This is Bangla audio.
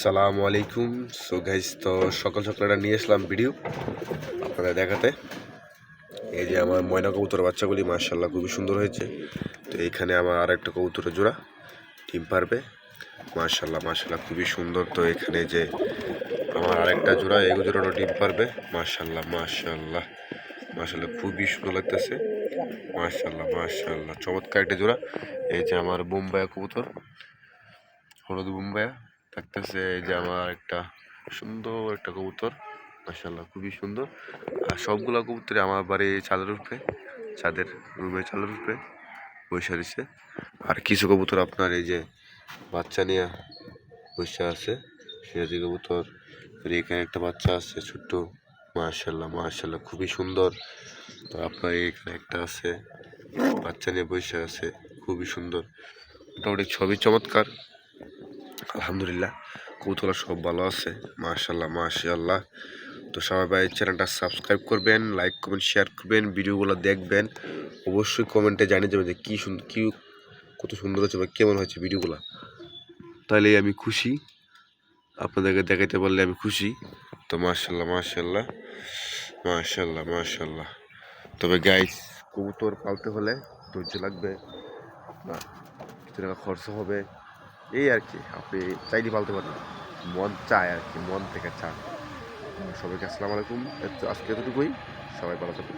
সালামু আলাইকুম। সো গাইজ তো সকাল সকাল একটা নিয়ে আসলাম ভিডিও আপনাদের দেখাতে। এই যে আমার ময়না কবুতর বাচ্চাগুলি মার্শাল্লাহ খুবই সুন্দর হয়েছে। তো এইখানে আমার আর একটা কবুতরের জোড়া ডিম পারবে। মার্শাল্লাহ মার্শাল্লাহ খুবই সুন্দর। তো এখানে যে আমার আরেকটা জোড়া, এই জোড়াটা ডিম পারবে। মার্শাল্লাহ মার্শাল্লাহ মার্শাল্লাহ খুবই সুন্দর লাগতেছে। মার্শাল্লাহ মার্শাল্লাহ চমৎকার একটা জোড়া। এই যে আমার বোম্বাই কবুতর, হলুদ বোম্বাইয়া থাকতেছে এই যে আমার একটা সুন্দর একটা কবুতর। মাসাল্লাহ খুবই সুন্দর। আর সবগুলো কবুতরে আমার বাড়ি চাঁদের উপরে চাঁদের রুমে চাঁদের উপরে বসে দিছে আর কিছু কবুতর আপনার এই যে বাচ্চা নিয়ে বসে আছে সিরাজি কবুতর এখানে একটা বাচ্চা আছে, ছোট্ট মার্শাল্লাহ মার্শাল্লাহ খুবই সুন্দর। তো আপনার এখানে একটা আছে, বাচ্চা নিয়ে বসে আছে, খুবই সুন্দর। মোটামুটি ছবি চমৎকার। আলহামদুলিল্লাহ কৌতলা সব ভালো আছে মাশাল্লাহ মাশাল্লাহ তো সবাই ভাই, চ্যানেলটা সাবস্ক্রাইব করবেন, লাইক, কমেন্ট, শেয়ার করবেন, ভিডিওগুলো দেখবেন। অবশ্যই কমেন্টে জানিয়ে দেবেন যে কী সুন্দর কী, কত সুন্দর হচ্ছে বা কেমন হয়েছে ভিডিওগুলো। তাহলে আমি খুশি। আপনাদেরকে দেখাতে পারলে আমি খুশি। তো মাশাল্লাহ মাশাল্লাহ মাশাল্লাহ মাশাল্লাহ। তবে গাইস কবুতর পালতে হলে ধৈর্য লাগবে। বা কিছু টাকা খরচ হবে। এই আর কি, আপনি চাইলে পালতে পারেন মন চায় আর কি, মন থেকে চায় সবাইকে আসসালামু আলাইকুম। আজকে এতটুকুই। সবাই ভালো থাকুন।